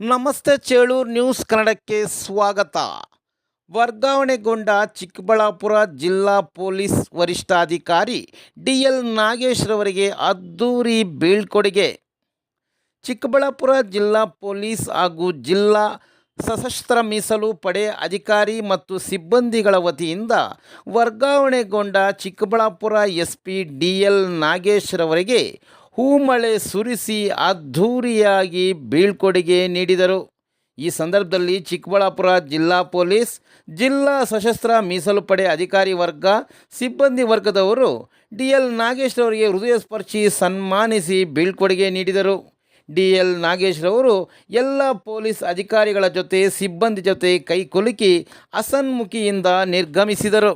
ನಮಸ್ತೆ ಚೇಳೂರು ನ್ಯೂಸ್ ಕನ್ನಡಕ್ಕೆ ಸ್ವಾಗತ. ವರ್ಗಾವಣೆಗೊಂಡ ಚಿಕ್ಕಬಳ್ಳಾಪುರ ಜಿಲ್ಲಾ ಪೊಲೀಸ್ ವರಿಷ್ಠಾಧಿಕಾರಿ ಡಿ ಎಲ್ ನಾಗೇಶ್ರವರಿಗೆ ಅದ್ದೂರಿ ಬೀಳ್ಕೊಡುಗೆ. ಚಿಕ್ಕಬಳ್ಳಾಪುರ ಜಿಲ್ಲಾ ಪೊಲೀಸ್ ಹಾಗೂ ಜಿಲ್ಲಾ ಸಶಸ್ತ್ರ ಮೀಸಲು ಪಡೆ ಅಧಿಕಾರಿ ಮತ್ತು ಸಿಬ್ಬಂದಿಗಳ ವತಿಯಿಂದ ವರ್ಗಾವಣೆಗೊಂಡ Chikkaballapur S P D L ನಾಗೇಶ್ರವರಿಗೆ ಹೂಮಳೆ ಸುರಿಸಿ ಅದ್ಧೂರಿಯಾಗಿ ಬೀಳ್ಕೊಡುಗೆ ನೀಡಿದರು. ಈ ಸಂದರ್ಭದಲ್ಲಿ ಚಿಕ್ಕಬಳ್ಳಾಪುರ ಜಿಲ್ಲಾ ಪೊಲೀಸ್, ಜಿಲ್ಲಾ ಸಶಸ್ತ್ರ ಮೀಸಲು ಪಡೆ ಅಧಿಕಾರಿ ವರ್ಗ, ಸಿಬ್ಬಂದಿ ವರ್ಗದವರು ಡಿ ಎಲ್ ನಾಗೇಶ್ರವರಿಗೆ ಹೃದಯ ಸ್ಪರ್ಶಿ ಸನ್ಮಾನಿಸಿ ಬೀಳ್ಕೊಡುಗೆ ನೀಡಿದರು. ಡಿ ಎಲ್ ನಾಗೇಶ್ರವರು ಎಲ್ಲ ಪೊಲೀಸ್ ಅಧಿಕಾರಿಗಳ ಜೊತೆ ಸಿಬ್ಬಂದಿ ಜೊತೆ ಕೈಕುಲುಕಿ ಅಸನ್ಮುಖಿಯಿಂದ ನಿರ್ಗಮಿಸಿದರು.